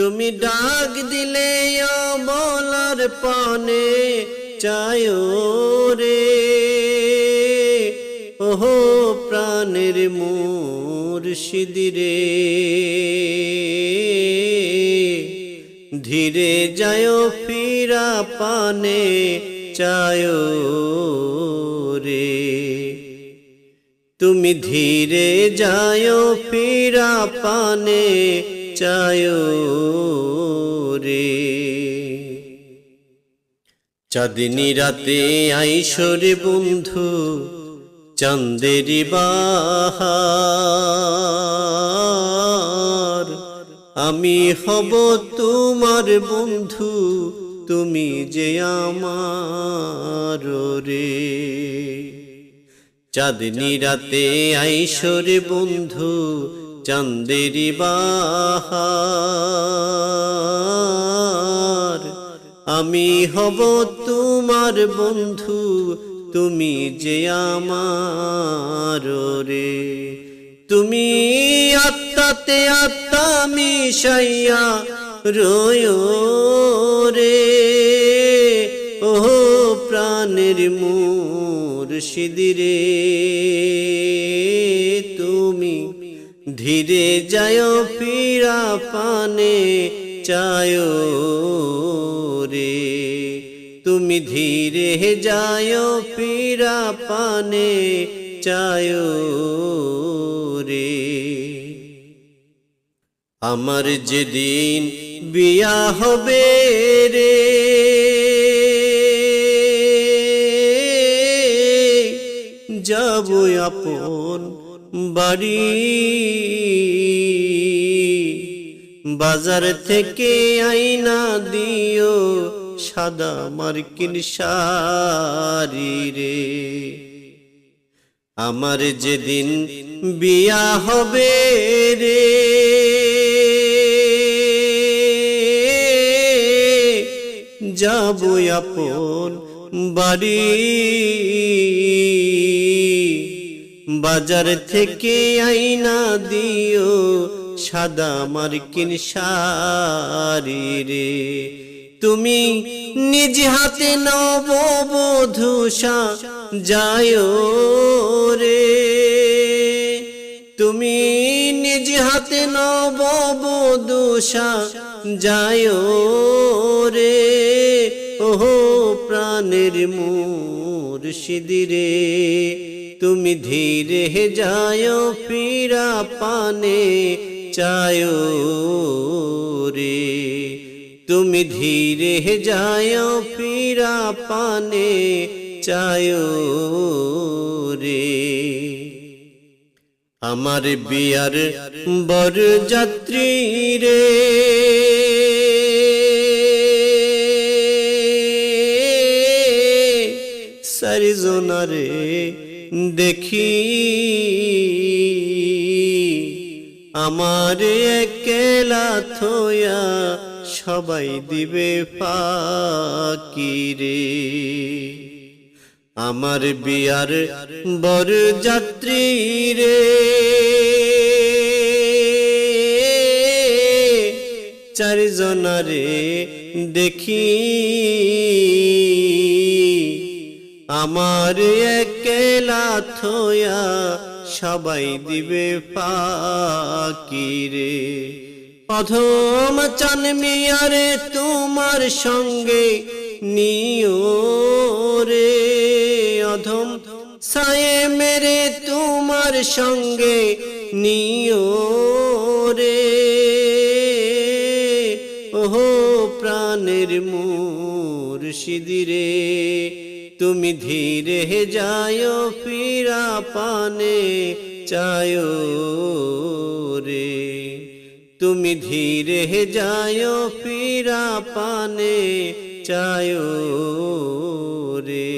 তুমি ডাক দিলে বলার পানে চায় রে। ওহো প্রাণের মুর্শিদিরে ধীরে যায় ফিরা পানে চায় রে। তুমি ধীরে যায় ফিরা পানে চায় রে। চাঁদনি রাতে আইসরে বন্ধু চান্দেরি বাহার। আমি হব তোমার বন্ধু, তুমি যে আমার রে। চাঁদনি রাতে আইসরে বন্ধু চান্দেরি বাহার আমি হব তোমার বন্ধু, তুমি যে আমার রে তুমি আত্মাতে আত্মা মিশাইয়া রয় রে। ও প্রাণের তুমি ধীরে যায় ফিরা পানে, চায় রে। তুমি ধীরে যায় ফিরা পানে, চায় রে। আমার যেদিন বিয়া হবে রে যাব আপন বাড়ি। বাজার থেকে আইনা দিও সাদা মার্কিন শাড়ি রে। আমার যেদিন বিয়া হবে রে, যাব আপন বাড়ি। বাজার থেকে আইনা দিও সাদা মার্কিন শাড়ি রে। তুমি নিজ হাতে নববধূষা যায় রে। তুমি নিজ হাতে নববধূষা যায় রে। ওহো, প্রাণের মুর্শিদিরে, তুমি ধীরে যায় ফিরা পানে, চায় রে। তুমি ধীরে যায় ফিরা পানে, চায় রে। আমার বিয়ার বর যাত্রী রে। সারিজোনারে দেখি। আমার একেলা থয়া সবাই দিবে ফাঁকি রে। আমার বিয়ার বর যাত্রী রে চারজনারে দেখি। আমার একেলা থয়া সবাই দিবে পাকি রে অধম চান মিয়ারে তোমার সঙ্গে নিও রে। অধম সায়ে মেরে তোমার সঙ্গে নিও রে। ওহো প্রাণের মুর্শিদিরে তুমি ধীরে যায় ফিরা পানে চায় রে। তুমি ধীরে যায় ফিরা পানে চায় রে।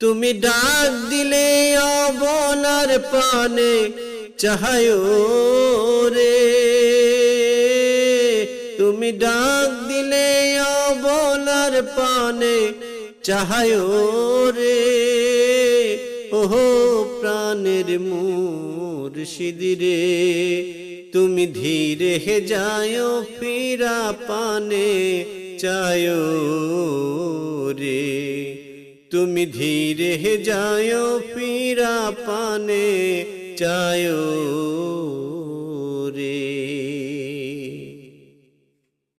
তুমি ডাক দিলে অবনার পানে চাহায় রে। তুমি ডাক দিলে অবনার পানে চাহায় রে। ওহো প্রাণের মুর্শিদিরে তুমি ধীরে হে যায়ো, ফিরা পানে চায়ো রে। তুমি ধীরে হে যায়ো, ফিরা পানে চায়ো